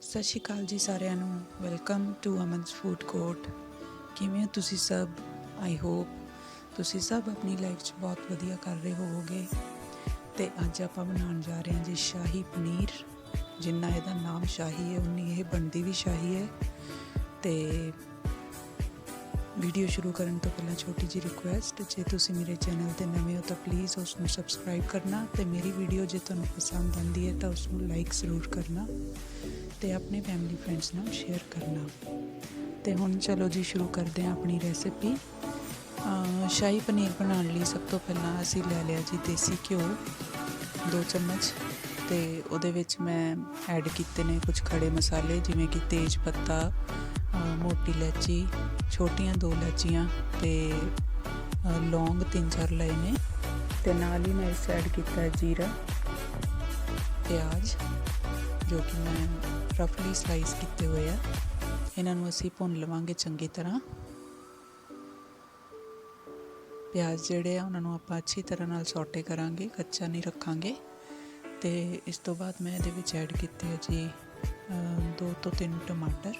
ਸਤਿ ਸ਼੍ਰੀ ਅਕਾਲ ਜੀ ਸਾਰਿਆਂ ਨੂੰ। Welcome to Aman's food court ਕਿਵੇਂ ਹੋ ਤੁਸੀਂ ਸਭ? ਆਈ ਹੋਪ ਤੁਸੀਂ ਸਭ ਆਪਣੀ ਲਾਈਫ 'ਚ ਬਹੁਤ ਵਧੀਆ ਕਰ ਰਹੇ ਹੋਵੋਗੇ। ਤੇ ਅੱਜ ਆਪਾਂ ਬਣਾਉਣ ਜਾ ਰਹੇ ਹਾਂ ਜੀ ਸ਼ਾਹੀ ਪਨੀਰ, ਜਿੰਨਾ ਇਹਦਾ ਨਾਮ ਸ਼ਾਹੀ ਹੈ, ਉਨੀ ਇਹ ਬਣਦੀ ਵੀ ਸ਼ਾਹੀ ਹੈ। ਤੇ ਵੀਡੀਓ ਸ਼ੁਰੂ ਕਰਨ ਤੋਂ ਪਹਿਲਾਂ ਛੋਟੀ ਜਿਹੀ ਰਿਕੁਐਸਟ ਜੇ ਤੁਸੀਂ ਮੇਰੇ ਚੈਨਲ ਤੇ ਨਵੇਂ ਹੋ ਤਾਂ ਪਲੀਜ਼ ਉਸ ਨੂੰ ਸਬਸਕ੍ਰਾਈਬ ਕਰਨਾ ਤੇ ਮੇਰੀ ਵੀਡੀਓ ਜੇ ਤੁਹਾਨੂੰ ਪਸੰਦ ਆਉਂਦੀ ਹੈ ਤਾਂ ਉਸ ਨੂੰ ਲਾਈਕ ਜ਼ਰੂਰ ਕਰਨਾ। ਤੇ ਆਪਣੇ ਫੈਮਿਲੀ ਫਰੈਂਡਸ ਨਾਲ ਸ਼ੇਅਰ ਕਰਨਾ। ਤੇ ਹੁਣ ਚਲੋ ਜੀ, ਸ਼ੁਰੂ ਕਰਦੇ ਹਾਂ ਆਪਣੀ ਰੈਸਿਪੀ ਸ਼ਾਹੀ ਪਨੀਰ ਬਣਾਉਣ ਲਈ ਸਭ ਤੋਂ ਪਹਿਲਾਂ ਅਸੀਂ ਲੈ ਲਿਆ ਜੀ ਦੇਸੀ ਘਿਓ 2 ਚਮਚ। ਤੇ ਉਹਦੇ ਵਿੱਚ ਮੈਂ ਐਡ ਕੀਤੇ ਨੇ ਕੁਝ ਖੜੇ ਮਸਾਲੇ, ਜਿਵੇਂ ਕਿ ਤੇਜ ਪੱਤਾ ਮੋਟੀ ਇਲਾਚੀ, ਛੋਟੀਆਂ ਦੋ ਇਲਾਚੀਆਂ ਤੇ ਲੌਂਗ ਤਿੰਨ ਚਾਰ ਲਏ ਨੇ। ਤੇ ਨਾਲ ਹੀ ਮੈਂ ਇਸ ਐਡ ਕੀਤਾ ਜੀਰਾ, ਪਿਆਜ਼, ਜੋ ਕਿ ਮੈਂ ਰਫਲੀ ਸਲਾਈਸ ਕੀਤੇ ਹੋਏ ਆ। ਇਹਨਾਂ ਨੂੰ ਅਸੀਂ ਭੁੰਨ ਲਵਾਂਗੇ ਚੰਗੀ ਤਰ੍ਹਾਂ। ਪਿਆਜ਼ ਜਿਹੜੇ ਆ, ਉਹਨਾਂ ਨੂੰ ਆਪਾਂ ਅੱਛੀ ਤਰ੍ਹਾਂ ਨਾਲ ਸੌਟੇ ਕਰਾਂਗੇ, ਕੱਚਾ ਨਹੀਂ ਰੱਖਾਂਗੇ। ਤੇ ਇਸ ਤੋਂ ਬਾਅਦ ਮੈਂ ਇਹਦੇ ਵਿੱਚ ਐਡ ਕੀਤੇ ਆ ਜੀ ਦੋ ਤੋਂ ਤਿੰਨ ਟਮਾਟਰ।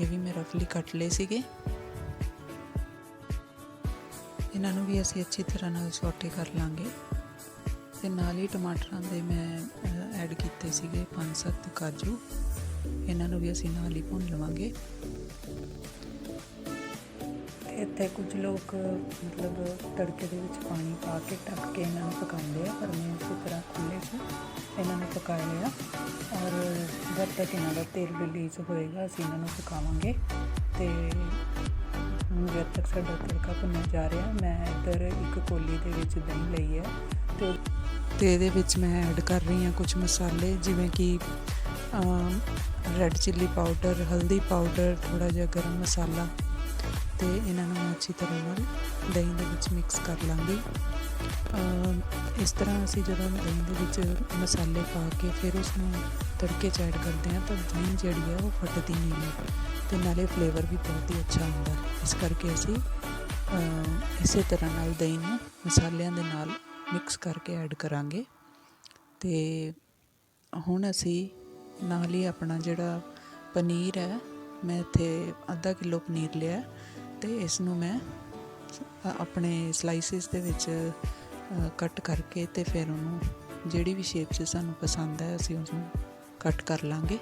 ਇਹ ਵੀ ਮੈਂ ਰਫਲੀ ਕੱਟ ਲਏ ਸੀਗੇ। ਇਹਨਾਂ ਨੂੰ ਵੀ ਅਸੀਂ ਅੱਛੀ ਤਰ੍ਹਾਂ ਨਾਲ ਸੌਟੇ ਕਰ ਲਾਂਗੇ। ਤੇ ਨਾਲ ਹੀ ਟਮਾਟਰਾਂ ਦੇ ਮੈਂ ਐਡ ਕੀਤੇ ਸੀਗੇ 5-7 ਕਾਜੂ। ਇਹਨਾਂ ਨੂੰ ਵੀ ਅਸੀਂ ਨਾਲ ਹੀ ਭੁੰਨ ਲਵਾਂਗੇ। ਇੱਥੇ ਕੁਝ ਲੋਕ, ਮਤਲਬ ਤੜਕੇ ਦੇ ਵਿੱਚ ਪਾਣੀ ਪਾ ਕੇ ਢੱਕ ਕੇ ਇਹਨਾਂ ਨੂੰ ਪਕਾਉਂਦੇ ਆ, ਪਰ ਮੈਂ ਇਸੇ ਤਰ੍ਹਾਂ ਖੁੱਲੇ 'ਚ ਇਹਨਾਂ ਨੂੰ ਪਕਾ ਲਿਆ ਔਰ ਜਦ ਤੱਕ ਇਹਨਾਂ ਦਾ ਤੇਲ ਰਿਲੀਜ਼ ਹੋਏਗਾ, ਅਸੀਂ ਇਹਨਾਂ ਨੂੰ ਪਕਾਵਾਂਗੇ। ਤੇ ਜਦ ਤੱਕ ਸਾਡਾ ਤੜਕਾ ਭੁੰਨਿਆ ਜਾ ਰਿਹਾ, ਮੈਂ ਇੱਧਰ ਇੱਕ ਕੋਲੀ ਦੇ ਵਿੱਚ ਦਹੀਂ ਲਈ ਹੈ। ਤੇ ਅਤੇ ਇਹਦੇ ਵਿੱਚ ਮੈਂ ਐਡ ਕਰ ਰਹੀ ਹਾਂ ਕੁਝ ਮਸਾਲੇ, ਜਿਵੇਂ ਕਿ ਰੈੱਡ ਚਿੱਲੀ ਪਾਊਡਰ ਹਲਦੀ ਪਾਊਡਰ ਥੋੜਾ ਜਿਹਾ ਗਰਮ ਮਸਾਲਾ ਤੇ ਇਹਨਾਂ ਨੂੰ ਅੱਛੀ ਤਰ੍ਹਾਂ ਨਾਲ ਦਹੀਂ ਦੇ ਵਿੱਚ ਮਿਕਸ ਕਰ ਲਾਂਗੀ। ਇਸ ਤਰ੍ਹਾਂ ਅਸੀਂ ਜਦੋਂ ਦਹੀਂ ਦੇ ਵਿੱਚ ਮਸਾਲੇ ਪਾ ਕੇ ਫਿਰ ਉਸ ਨੂੰ ਤੜਕੇ 'ਚ ਐਡ ਕਰਦੇ ਹਾਂ ਤਾਂ ਦਹੀਂ ਜਿਹੜੀ ਹੈ ਉਹ ਫਟਦੀ ਨਹੀਂ ਹੈ ਤੇ ਨਾਲੇ ਫਲੇਵਰ ਵੀ ਬਹੁਤ ਹੀ ਅੱਛਾ ਹੁੰਦਾ। ਇਸ ਕਰਕੇ ਅਸੀਂ ਇਸੇ ਤਰ੍ਹਾਂ ਨਾਲ ਦਹੀਂ ਨੂੰ ਮਸਾਲਿਆਂ ਦੇ ਨਾਲ ਮਿਕਸ ਕਰਕੇ ਐਡ ਕਰਾਂਗੇ। ਤੇ ਹੁਣ ਅਸੀਂ ਨਾਲ ਹੀ ਆਪਣਾ ਜਿਹੜਾ ਪਨੀਰ ਹੈ, ਮੈਂ ਇੱਥੇ ਅੱਧਾ ਕਿਲੋ ਪਨੀਰ ਲਿਆ ਤੇ ਇਸ ਨੂੰ ਮੈਂ ਆਪਣੇ ਸਲਾਈਸਿਸ ਦੇ ਵਿੱਚ ਕੱਟ ਕਰਕੇ ਤੇ ਫਿਰ ਉਹਨੂੰ ਜਿਹੜੀ ਵੀ ਸ਼ੇਪ 'ਚ ਸਾਨੂੰ ਪਸੰਦ ਹੈ, ਅਸੀਂ ਉਸ ਨੂੰ ਕੱਟ ਕਰ ਲਾਂਗੇ।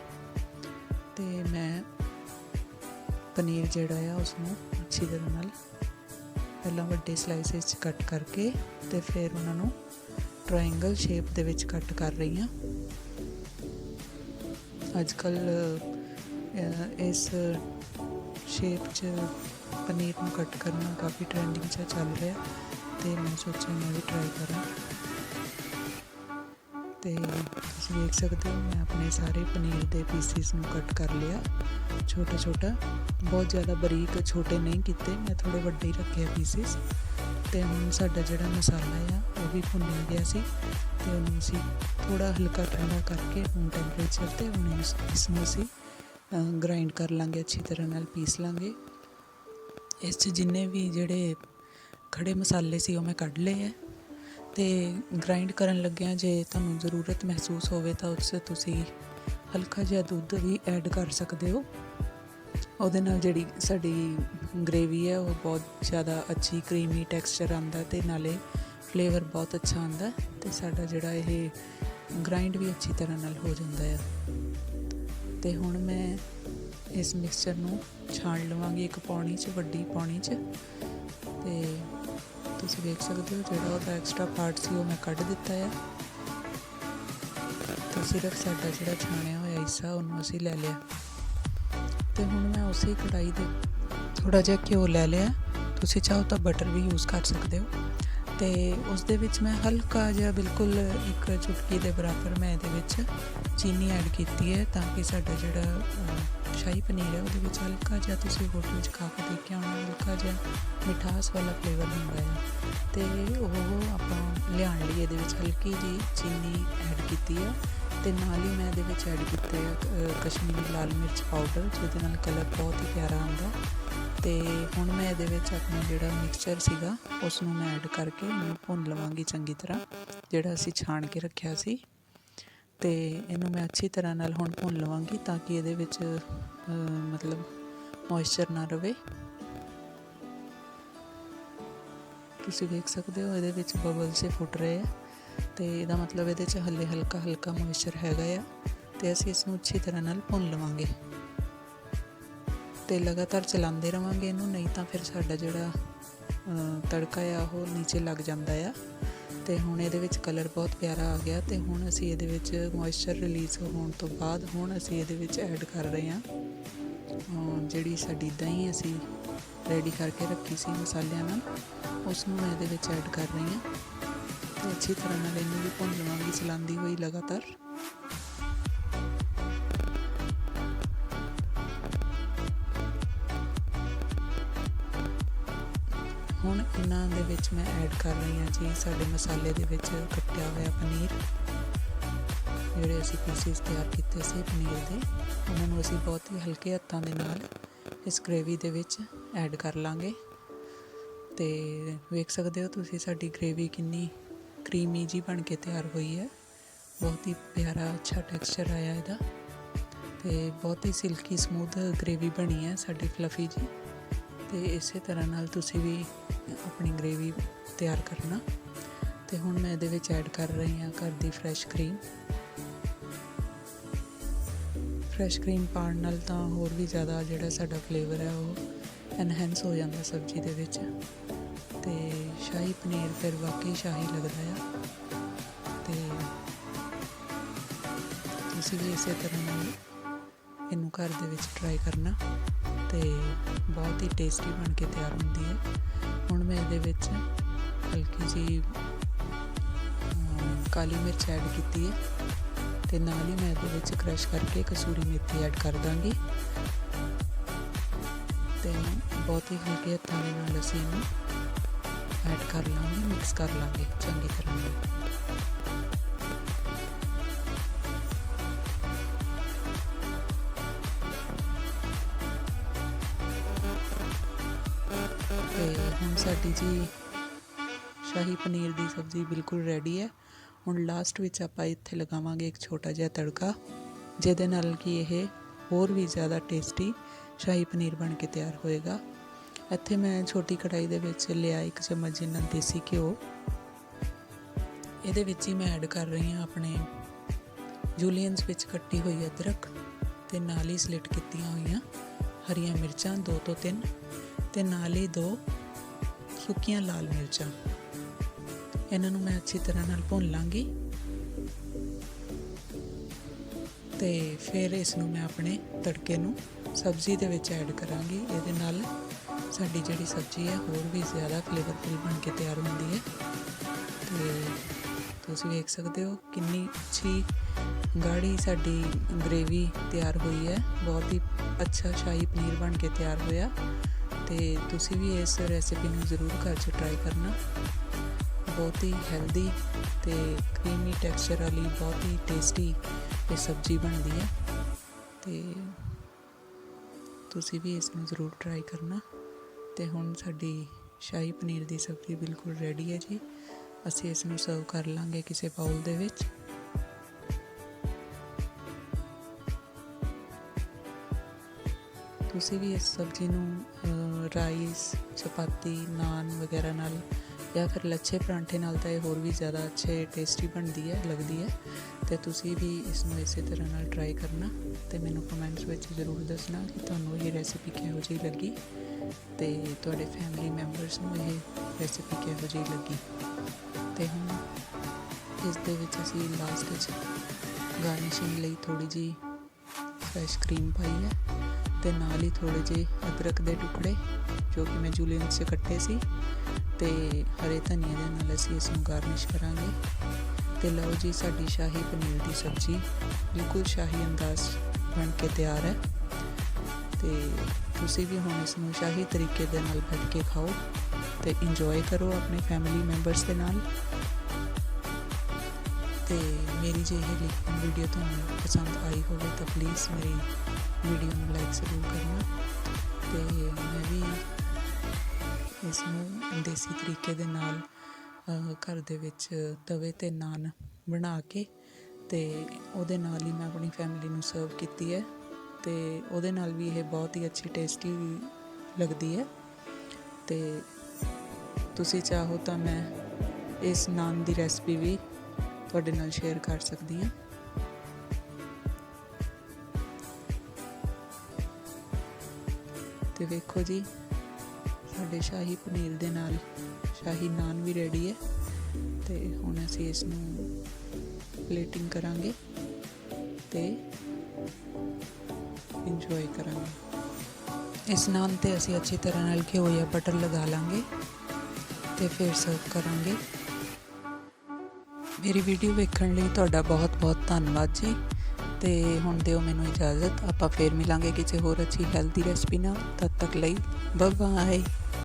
ਤੇ ਮੈਂ ਪਨੀਰ ਜਿਹੜਾ ਆ ਉਸ ਨੂੰ ਅੱਛੀ ਤਰ੍ਹਾਂ ਨਾਲ ਪਹਿਲਾਂ ਵੱਡੇ ਸਲਾਈਸਿਸ 'ਚ ਕੱਟ ਕਰਕੇ ਤੇ ਫਿਰ ਉਹਨਾਂ ਨੂੰ ਟ੍ਰਾਇੰਗਲ ਸ਼ੇਪ ਦੇ ਵਿੱਚ ਕੱਟ ਕਰ ਰਹੀ ਹਾਂ। ਅੱਜ ਕੱਲ ਇਸ ਸ਼ੇਪ 'ਚ ਪਨੀਰ ਨੂੰ ਕੱਟ ਕਰਨਾ ਕਾਫੀ ਟ੍ਰੈਂਡਿੰਗ 'ਚ ਚੱਲ ਰਿਹਾ ਤੇ ਮੈਂ ਸੋਚਿਆ ਮੈਂ ਵੀ ਟਰਾਈ ਕਰਾਂ। ਤੇ ਤੁਸੀਂ ਦੇਖ ਸਕਦੇ ਹੋ, ਮੈਂ ਆਪਣੇ ਸਾਰੇ ਪਨੀਰ ਦੇ ਪੀਸਿਸ ਨੂੰ ਕੱਟ ਕਰ ਲਿਆ। ਛੋਟਾ ਛੋਟਾ ਬਹੁਤ ਜ਼ਿਆਦਾ ਬਰੀਕ, ਛੋਟੇ ਨਹੀਂ ਕੀਤੇ, ਮੈਂ ਥੋੜੇ ਵੱਡੇ ਹੀ ਰੱਖੇ ਪੀਸਿਸ ਅਤੇ ਹੁਣ ਸਾਡਾ ਜਿਹੜਾ ਮਸਾਲਾ ਆ, ਉਹ ਵੀ ਭੁੰਨਿਆ ਗਿਆ ਸੀ ਅਤੇ ਉਹਨੂੰ ਅਸੀਂ ਥੋੜ੍ਹਾ ਹਲਕਾ ਠੰਡਾ ਕਰਕੇ ਰੂਮ ਟੈਂਪਰੇਚਰ ਤੇ ਹੁਣ ਇਸ ਨੂੰ ਅਸੀਂ ਗ੍ਰਾਈਂਡ ਕਰ ਲਾਂਗੇ, ਅੱਛੀ ਤਰ੍ਹਾਂ ਨਾਲ ਪੀਸ ਲਾਂਗੇ। ਇਸ 'ਚ ਜਿੰਨੇ ਵੀ ਜਿਹੜੇ ਖੜੇ ਮਸਾਲੇ ਸੀ, ਉਹ ਮੈਂ ਕੱਢ ਲਏ ਹੈ ਤੇ ਗ੍ਰਾਈਂਡ ਕਰਨ ਲੱਗਿਆਂ ਜੇ ਤੁਹਾਨੂੰ ਜ਼ਰੂਰਤ ਮਹਿਸੂਸ ਹੋਵੇ ਤਾਂ ਉਸ 'ਚ ਤੁਸੀਂ ਹਲਕਾ ਜਿਹਾ ਦੁੱਧ ਵੀ ਐਡ ਕਰ ਸਕਦੇ ਹੋ। ਉਹਦੇ ਨਾਲ ਜਿਹੜੀ ਸਾਡੀ ਗ੍ਰੇਵੀ ਹੈ, ਉਹ ਬਹੁਤ ਜ਼ਿਆਦਾ ਅੱਛੀ ਕਰੀਮੀ ਟੈਕਸਚਰ ਆਉਂਦਾ ਤੇ ਨਾਲੇ ਫਲੇਵਰ ਬਹੁਤ ਅੱਛਾ ਆਉਂਦਾ ਤੇ ਸਾਡਾ ਜਿਹੜਾ ਇਹ ਗ੍ਰਾਈਂਡ ਵੀ ਅੱਛੀ ਤਰ੍ਹਾਂ ਨਾਲ ਹੋ ਜਾਂਦਾ ਹੈ ਤੇ ਹੁਣ ਮੈਂ ਇਸ ਮਿਕਸਚਰ ਨੂੰ ਛਾਣ ਲਵਾਂਗੀ ਇੱਕ ਪੌਣੀ 'ਚ, ਵੱਡੀ ਪੌਣੀ 'ਚ। ਤੇ ਤੁਸੀਂ ਦੇਖ ਸਕਦੇ ਹੋ ਜਿਹੜਾ ਉਹਦਾ ਐਕਸਟਰਾ ਪਾਰਟ ਸੀ, ਉਹ ਮੈਂ ਕੱਢ ਦਿੱਤਾ ਹੈ ਤੇ ਸਿਰਫ ਸਾਡਾ ਜਿਹੜਾ ਛਾਣਿਆ ਹੋਇਆ ਹਿੱਸਾ, ਉਹਨੂੰ ਅਸੀਂ ਲੈ ਲਿਆ। ਤੇ ਹੁਣ ਮੈਂ ਉਸੇ ਕੜਾਈ ਦੇ ਥੋੜਾ ਜਿਹਾ ਘਿਓ ਲੈ ਲਿਆ। ਤੁਸੀਂ ਚਾਹੋ ਤਾਂ ਬਟਰ ਵੀ ਯੂਜ਼ ਕਰ ਸਕਦੇ ਹੋ। ਤੇ ਉਸ ਦੇ ਵਿੱਚ ਮੈਂ ਹਲਕਾ ਜਿਹਾ ਬਿਲਕੁਲ ਇੱਕ ਚੁਟਕੀ ਦੇ ਬਰਾਬਰ ਮੈਂ ਇਹਦੇ ਵਿੱਚ ਚੀਨੀ ਐਡ ਕੀਤੀ ਹੈ ਤਾਂ ਕਿ ਸਾਡਾ ਜਿਹੜਾ ਸ਼ਾਹੀ ਪਨੀਰ ਹੈ ਉਹਦੇ ਵਿੱਚ ਹਲਕਾ ਜਿਹਾ ਤੁਸੀਂ ਹੋਟਲ 'ਚ ਖਾ ਕੇ ਦੇਖਿਆ ਹੋਣਾ, ਹਲਕਾ ਜਿਹਾ ਮਿਠਾਸ ਵਾਲਾ ਫਲੇਵਰ ਹੁੰਦਾ ਹੈ। ਤੇ ਉਹ ਆਪਾਂ ਲਿਆਉਣ ਲਈ ਇਹਦੇ ਵਿੱਚ ਹਲਕੀ ਜੀ ਚੀਨੀ ਐਡ ਕੀਤੀ ਹੈ। ਅਤੇ ਨਾਲ ਹੀ ਮੈਂ ਇਹਦੇ ਵਿੱਚ ਐਡ ਕੀਤਾ ਆ, ਕਸ਼ਮੀਰੀ ਲਾਲ ਮਿਰਚ ਪਾਊਡਰ ਜਿਹਦੇ ਨਾਲ ਕਲਰ ਬਹੁਤ ਹੀ ਪਿਆਰਾ ਆਉਂਦਾ ਤੇ ਹੁਣ ਮੈਂ ਇਹਦੇ ਵਿੱਚ ਆਪਣਾ ਜਿਹੜਾ ਮਿਕਸਚਰ ਸੀਗਾ ਉਸ ਨੂੰ ਮੈਂ ਐਡ ਕਰਕੇ ਇਹਨੂੰ ਭੁੰਨ ਲਵਾਂਗੀ ਚੰਗੀ ਤਰ੍ਹਾਂ ਜਿਹੜਾ ਅਸੀਂ ਛਾਣ ਕੇ ਰੱਖਿਆ ਸੀ। ਤੇ ਇਹਨੂੰ ਮੈਂ ਅੱਛੀ ਤਰ੍ਹਾਂ ਨਾਲ ਹੁਣ ਭੁੰਨ ਲਵਾਂਗੀ ਤਾਂ ਕਿ ਇਹਦੇ ਵਿੱਚ ਮਤਲਬ ਮੋਇਸਚਰ ਨਾ ਰਵੇ। ਤੁਸੀਂ ਦੇਖ ਸਕਦੇ ਹੋ ਇਹਦੇ ਵਿੱਚ ਬਬਲਸ ਫੁੱਟ ਰਹੇ ਆ। ਤੇ ਇਹਦਾ ਮਤਲਬ ਇਹਦੇ 'ਚ ਹੱਲੇ ਹਲਕਾ ਹਲਕਾ ਮੋਇਸਚਰ ਹੈਗਾ ਆ ਤੇ ਅਸੀਂ ਇਸ ਨੂੰ ਅੱਛੀ ਤਰ੍ਹਾਂ ਨਾਲ ਭੁੰਨ ਲਵਾਂਗੇ। ਤੇ ਲਗਾਤਾਰ ਚਲਾਉਂਦੇ ਰਵਾਂਗੇ ਇਹਨੂੰ, ਨਹੀਂ ਤਾਂ ਫਿਰ ਸਾਡਾ ਜਿਹੜਾ ਤੜਕਾ ਆ ਉਹ ਨੀਚੇ ਲੱਗ ਜਾਂਦਾ ਆ। ਤੇ ਹੁਣ ਇਹਦੇ ਵਿੱਚ ਕਲਰ ਬਹੁਤ ਪਿਆਰਾ ਆ ਗਿਆ ਤੇ ਹੁਣ ਅਸੀਂ ਇਹਦੇ ਵਿੱਚ ਮੋਇਸਚਰ ਰਿਲੀਜ਼ ਹੋਣ ਤੋਂ ਬਾਅਦ ਹੁਣ ਅਸੀਂ ਇਹਦੇ ਵਿੱਚ ਐਡ ਕਰ ਰਹੇ ਹਾਂ ਜਿਹੜੀ ਸਾਡੀ ਦਹੀਂ ਅਸੀਂ ਰੈਡੀ ਕਰਕੇ ਰੱਖੀ ਸੀ ਮਸਾਲਿਆਂ ਨਾਲ ਉਸ ਨੂੰ ਮੈਂ ਇਹਦੇ ਵਿੱਚ ਐਡ ਕਰ ਰਹੀ ਹਾਂ। ਤੇ ਅੱਛੀ ਤਰ੍ਹਾਂ ਨਾਲ ਇਹਨੂੰ ਵੀ ਭੁੰਨ ਲਵਾਂਗੀ ਚਲਾਉਂਦੀ ਹੋਈ ਲਗਾਤਾਰ। ਹੁਣ ਇਹਨਾਂ ਦੇ ਵਿੱਚ ਮੈਂ ਐਡ ਕਰ ਰਹੀ ਹਾਂ ਜੀ ਸਾਡੇ ਮਸਾਲੇ ਦੇ ਵਿੱਚ ਕੱਟਿਆ ਹੋਇਆ ਪਨੀਰ। ਜਿਹੜੇ ਅਸੀਂ ਪੀਸਿਸ ਤਿਆਰ ਕੀਤੇ ਸੀ ਪਨੀਰ ਦੇ, ਉਹਨਾਂ ਨੂੰ ਅਸੀਂ ਬਹੁਤ ਹੀ ਹਲਕੇ ਹੱਥਾਂ ਦੇ ਨਾਲ ਇਸ ਗ੍ਰੇਵੀ ਦੇ ਵਿੱਚ ਐਡ ਕਰ ਲਾਂਗੇ। ਤੇ ਵੇਖ ਸਕਦੇ ਹੋ ਤੁਸੀਂ ਸਾਡੀ ਗ੍ਰੇਵੀ ਕਿੰਨੀ ਕਰੀਮੀ ਜੀ ਬਣ ਕੇ ਤਿਆਰ ਹੋਈ ਹੈ। ਬਹੁਤ ਹੀ ਪਿਆਰਾ, ਅੱਛਾ ਟੈਕਸਚਰ ਆਇਆ ਇਹਦਾ। ਤੇ ਬਹੁਤ ਹੀ ਸਿਲਕੀ ਸਮੂਥ ਗ੍ਰੇਵੀ ਬਣੀ ਹੈ ਸਾਡੀ ਫਲਫੀ ਜੀ। ਤੇ ਇਸੇ ਤਰ੍ਹਾਂ ਨਾਲ ਤੁਸੀਂ ਵੀ ਆਪਣੀ ਗ੍ਰੇਵੀ ਤਿਆਰ ਕਰਨਾ। ਤੇ ਹੁਣ ਮੈਂ ਇਹਦੇ ਵਿੱਚ ਐਡ ਕਰ ਰਹੀ ਹਾਂ ਘਰ ਦੀ ਫਰੈਸ਼ ਕਰੀਮ ਫਰੈਸ਼ ਕਰੀਮ ਪਾਉਣ ਨਾਲ ਤਾਂ ਹੋਰ ਵੀ ਜ਼ਿਆਦਾ ਜਿਹੜਾ ਸਾਡਾ ਫਲੇਵਰ ਹੈ ਉਹ ਐਨਹੈਂਸ ਹੋ ਜਾਂਦਾ ਸਬਜ਼ੀ ਦੇ ਵਿੱਚ। ਤੇ ਸ਼ਾਹੀ ਪਨੀਰ ਫਿਰ ਵਾਕਈ ਸ਼ਾਹੀ ਲੱਗਦਾ ਆ। ਤੇ ਤੁਸੀਂ ਵੀ ਇਸੇ ਤਰ੍ਹਾਂ ਨਾਲ ਇਹਨੂੰ ਘਰ ਦੇ ਵਿੱਚ ਟਰਾਈ ਕਰਨਾ ਤੇ ਬਹੁਤ ਹੀ ਟੇਸਟੀ ਬਣ ਕੇ ਤਿਆਰ ਹੁੰਦੀ ਹੈ ਹੁਣ ਮੈਂ ਇਹਦੇ ਵਿੱਚ ਹਲਕੀ ਜੀ ਕਾਲੀ ਮਿਰਚ ਐਡ ਕੀਤੀ ਹੈ ਤੇ ਨਾਲ ਹੀ ਮੈਂ ਇਹਦੇ ਵਿੱਚ ਕ੍ਰਸ਼ ਕਰਕੇ ਕਸੂਰੀ ਮੇਥੀ ਐਡ ਕਰ ਦਾਂਗੀ। ਤੇ ਬਹੁਤ ਹੀ ਹਲਕੇ ਹੱਥਾਂ ਦੇ ਨਾਲ ਅਸੀਂ ਇਹਨੂੰ ਐਡ ਕਰ ਲਾਂਗੇ, ਮਿਕਸ ਕਰ ਲਾਂਗੇ, ਚੰਗੀ ਤਰ੍ਹਾਂ ਨਾਲ। ਤੇ ਹੁਣ ਸਾਡੀ ਜੀ ਸ਼ਾਹੀ ਪਨੀਰ ਦੀ ਸਬਜ਼ੀ ਬਿਲਕੁਲ ਰੈਡੀ ਹੈ। ਹੁਣ ਲਾਸਟ ਵਿੱਚ ਆਪਾਂ ਇੱਥੇ ਲਗਾਵਾਂਗੇ ਇੱਕ ਛੋਟਾ ਜਿਹਾ ਤੜਕਾ, ਜਿਹਦੇ ਨਾਲ ਕਿ ਇਹ ਹੋਰ ਵੀ ਜ਼ਿਆਦਾ ਟੇਸਟੀ ਸ਼ਾਹੀ ਪਨੀਰ ਬਣ ਕੇ ਤਿਆਰ ਹੋਏਗਾ। ਇੱਥੇ ਮੈਂ ਛੋਟੀ ਕੜਾਈ ਦੇ ਵਿੱਚ ਲਿਆ ਇੱਕ ਚਮਚ ਜਿੰਨਾ ਦੇਸੀ ਘਿਓ। ਇਹਦੇ ਵਿੱਚ ਹੀ ਮੈਂ ਐਡ ਕਰ ਰਹੀ ਹਾਂ ਆਪਣੇ ਜੂਲੀਅਨਸ ਵਿੱਚ ਕੱਟੀ ਹੋਈ ਅਦਰਕ ਤੇ ਨਾਲ ਹੀ ਸਲਿਟ ਕੀਤੀਆਂ ਹੋਈਆਂ ਹਰੀਆਂ ਮਿਰਚਾਂ, ਦੋ ਤੋਂ ਤਿੰਨ ਤੇ ਨਾਲ ਹੀ ਦੋ ਸੁੱਕੀਆਂ ਲਾਲ ਮਿਰਚਾਂ। ਇਹਨਾਂ ਨੂੰ ਮੈਂ ਅੱਛੀ ਤਰ੍ਹਾਂ ਨਾਲ ਭੁੰਨ ਲਾਂਗੀ ਤੇ ਫਿਰ ਇਸ ਨੂੰ ਮੈਂ ਆਪਣੇ ਤੜਕੇ ਨੂੰ ਸਬਜ਼ੀ ਦੇ ਵਿੱਚ ਐਡ ਕਰਾਂਗੀ। ਇਹਦੇ ਨਾਲ ਸਾਡੀ ਜਿਹੜੀ ਸਬਜ਼ੀ ਹੈ ਹੋਰ ਵੀ ਜ਼ਿਆਦਾ ਫਲੇਵਰਫੁਲ ਬਣ ਕੇ ਤਿਆਰ ਹੁੰਦੀ ਹੈ। ਤੇ ਤੁਸੀਂ ਵੇਖ ਸਕਦੇ ਹੋ ਕਿੰਨੀ ਅੱਛੀ ਗਾੜੀ ਸਾਡੀ ਗ੍ਰੇਵੀ ਤਿਆਰ ਹੋਈ ਹੈ। ਬਹੁਤ ਹੀ ਅੱਛਾ ਸ਼ਾਹੀ ਪਨੀਰ ਬਣ ਕੇ ਤਿਆਰ ਹੋਇਆ। ਤੇ ਤੁਸੀਂ ਵੀ ਇਸ ਰੈਸਿਪੀ ਨੂੰ ਜ਼ਰੂਰ ਘਰ 'ਚ ਟਰਾਈ ਕਰਨਾ। ਬਹੁਤ ਹੀ ਹੈਲਦੀ ਤੇ ਕਰੀਮੀ ਟੈਕਸਚਰ ਵਾਲੀ, ਬਹੁਤ ਹੀ ਟੇਸਟੀ ਇਹ ਸਬਜ਼ੀ ਬਣਦੀ ਹੈ। ਤੇ ਤੁਸੀਂ ਵੀ ਇਸ ਨੂੰ ਜ਼ਰੂਰ ਟਰਾਈ ਕਰਨਾ। ਤੇ ਹੁਣ ਸਾਡੀ ਸ਼ਾਹੀ ਪਨੀਰ ਦੀ ਸਬਜ਼ੀ ਬਿਲਕੁਲ ਰੈਡੀ ਹੈ ਜੀ। ਅਸੀਂ ਇਸ ਨੂੰ ਸਰਵ ਕਰ ਲਾਂਗੇ ਕਿਸੇ ਬਾਉਲ ਦੇ ਵਿੱਚ। ਤੁਸੀਂ ਵੀ ਇਸ ਸਬਜ਼ੀ ਨੂੰ ਰਾਈਸ ਚਪਾਤੀ, ਨਾਨ ਵਗੈਰਾ ਨਾਲ ਜਾਂ ਫਿਰ ਲੱਛੇ ਪਰਾਂਠੇ ਨਾਲ ਤਾਂ ਇਹ ਹੋਰ ਵੀ ਜ਼ਿਆਦਾ ਅੱਛੇ ਟੇਸਟੀ ਬਣਦੀ ਹੈ, ਲੱਗਦੀ ਹੈ। ਤੇ ਤੁਸੀਂ ਵੀ ਇਸ ਨੂੰ ਇਸੇ ਤਰ੍ਹਾਂ ਨਾਲ ਟਰਾਈ ਕਰਨਾ ਤੇ ਮੈਨੂੰ ਕਮੈਂਟਸ ਵਿੱਚ ਜ਼ਰੂਰ ਦੱਸਣਾ ਕਿ ਤੁਹਾਨੂੰ ਇਹ ਰੈਸਿਪੀ ਕਿਹੋ ਜਿਹੀ ਲੱਗੀ। ਤੇ ਤੁਹਾਡੇ ਫੈਮਿਲੀ ਮੈਂਬਰਸ ਨੂੰ ਇਹ ਰੈਸਿਪੀ ਕਿਹੋ ਜਿਹੀ ਲੱਗੀ? ਤੇ ਹੁਣ ਇਸ ਦੇ ਵਿੱਚ ਅਸੀਂ ਲਾਸਟ ਵਿੱਚ ਗਾਰਨਿਸ਼ਿੰਗ ਲਈ ਥੋੜੀ ਜੀ ਫਰੈਸ਼ ਕਰੀਮ ਪਾਈ ਹੈ ਤੇ ਨਾਲ ਹੀ ਥੋੜੇ ਜਿਹੇ ਅਦਰਕ ਦੇ ਟੁਕੜੇ, ਜੋ ਕਿ ਮੈਂ ਜੂਲੀਅਨ 'ਚ ਕੱਟੇ ਸੀ ਤੇ ਹਰੇ ਧਨੀਏ ਦੇ ਨਾਲ ਅਸੀਂ ਇਸ ਨੂੰ ਗਾਰਨਿਸ਼ ਕਰਾਂਗੇ। ਤੇ ਲਓ ਜੀ, ਸਾਡੀ ਸ਼ਾਹੀ ਪਨੀਰ ਦੀ ਸਬਜ਼ੀ ਬਿਲਕੁਲ ਸ਼ਾਹੀ ਅੰਦਾਜ਼ ਬਣ ਕੇ ਤਿਆਰ ਹੈ ਤੇ ਤੁਸੀਂ ਵੀ ਹੁਣ ਇਸ ਨੂੰ ਸ਼ਾਹੀ ਤਰੀਕੇ ਦੇ ਨਾਲ ਬੈਠ ਕੇ ਖਾਓ ਤੇ ਇੰਜੋਏ ਕਰੋ ਆਪਣੇ ਫੈਮਿਲੀ ਮੈਂਬਰਸ ਦੇ ਨਾਲ। ਤੇ ਮੇਰੀ ਜੇ ਇਹ ਵੀਡੀਓ ਤੁਹਾਨੂੰ ਪਸੰਦ ਆਈ ਹੋਵੇ ਤਾਂ ਪਲੀਜ਼ ਮੇਰੀ ਵੀਡੀਓ ਨੂੰ ਲਾਈਕ ਜ਼ਰੂਰ ਕਰਨਾ। ਤੇ ਮੈਂ ਵੀ ਇਸ ਨੂੰ ਦੇਸੀ ਤਰੀਕੇ ਦੇ ਨਾਲ ਘਰ ਦੇ ਵਿੱਚ ਤਵੇ ਤੇ ਨਾਨ ਬਣਾ ਕੇ ਤੇ ਉਹਦੇ ਨਾਲ ਹੀ ਮੈਂ ਆਪਣੀ ਫੈਮਿਲੀ ਨੂੰ ਸਰਵ ਕੀਤੀ ਹੈ। ਅਤੇ ਉਹਦੇ ਨਾਲ ਵੀ ਇਹ ਬਹੁਤ ਹੀ ਅੱਛੀ ਟੇਸਟੀ ਲੱਗਦੀ ਹੈ। ਤੇ ਤੁਸੀਂ ਚਾਹੋ ਤਾਂ ਮੈਂ ਇਸ ਨਾਨ ਦੀ ਰੈਸਪੀ ਵੀ ਤੁਹਾਡੇ ਨਾਲ ਸ਼ੇਅਰ ਕਰ ਸਕਦੀ ਹਾਂ। ਤੇ ਵੇਖੋ ਜੀ, ਸਾਡੇ ਸ਼ਾਹੀ ਪਨੀਰ ਦੇ ਨਾਲ ਸ਼ਾਹੀ ਨਾਨ ਵੀ ਰੈਡੀ ਹੈ। ਤੇ ਹੁਣ ਅਸੀਂ ਇਸ ਨੂੰ ਪਲੇਟਿੰਗ ਕਰਾਂਗੇ ਤੇ ਇੰਜੋਏ ਕਰਾਂਗੇ। ਇਸ ਨਾਨ ਤੇ ਅਸੀਂ ਅੱਛੀ ਤਰ੍ਹਾਂ ਨਾਲ ਘਿਓ ਜਾਂ ਬਟਰ ਲਗਾ ਲਾਂਗੇ ਤੇ ਫਿਰ ਸਰਵ ਕਰਾਂਗੇ। ਮੇਰੀ ਵੀਡੀਓ ਵੇਖਣ ਲਈ ਤੁਹਾਡਾ ਬਹੁਤ ਬਹੁਤ ਧੰਨਵਾਦ ਜੀ। ਤੇ ਹੁਣ ਦਿਓ ਮੈਨੂੰ ਇਜਾਜ਼ਤ। ਆਪਾਂ ਫੇਰ ਮਿਲਾਂਗੇ ਕਿਸੇ ਹੋਰ ਅੱਛੀ ਹੈਲਦੀ ਰੈਸਪੀ ਨਾਲ। ਤਦ ਤੱਕ ਲਈ ਬਾਏ ਬਾਏ